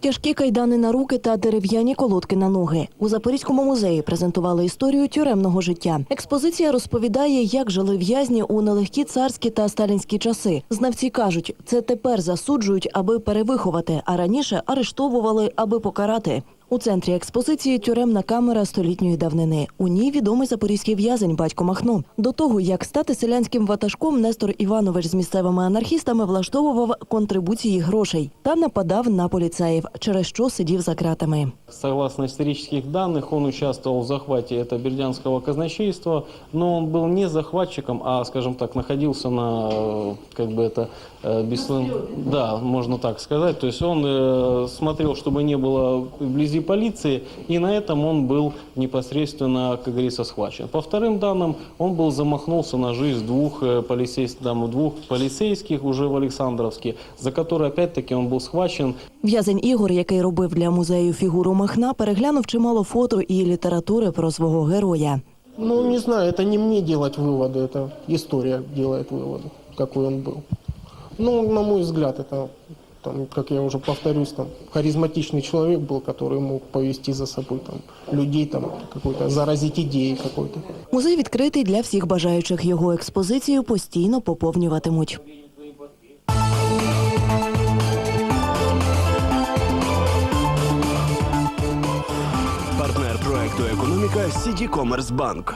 тяжкі кайдани на руки та дерев'яні колодки на ноги. У Запорізькому музеї презентували історію тюремного життя. Експозиція розповідає, як жили в'язні у нелегкі царські та сталінські часи. Знавці кажуть, це тепер засуджують, аби перевиховати, а раніше арештовували, аби покарати. У центрі експозиції тюремна камера столітньої давнини. У ній відомий запорізький в'язень батько Махно. До того як стати селянським ватажком, Нестор Іванович з місцевими анархістами влаштовував контрибуції грошей та нападав на поліцеїв, через що сидів за ґратами. Согласно исторических данных, он участвовал в захвате это Бердянского казначейства, но он был не захватчиком, а, скажем так, находился на, э, как бы это, э, бесслав- да, можно так сказать. То есть он э, смотрел, чтобы не было вблизи полиции, и на этом он был непосредственно, как говорится, схвачен. По вторым данным, он был замахнулся на жизнь двух, э, полицейских, там, двух полицейских уже в Александровске, за которые, опять-таки, он был схвачен. В'язень Ігор, який робив для музею фігуру Махна, переглянув чимало фото і літератури про свого героя. Ну, не знаю, это не мне делать выводы, это история делает выводы, какой он был. Ну, на мой взгляд, это, там, как я уже повторюсь, там, харизматичный человек был, который мог повести за собой там, людей, там, какой-то, заразить идеей какой-то. Музей відкритий для всіх бажаючих. Його експозицію постійно поповнюватимуть. Партнер проекту Економіка Сіті Комерс Банк.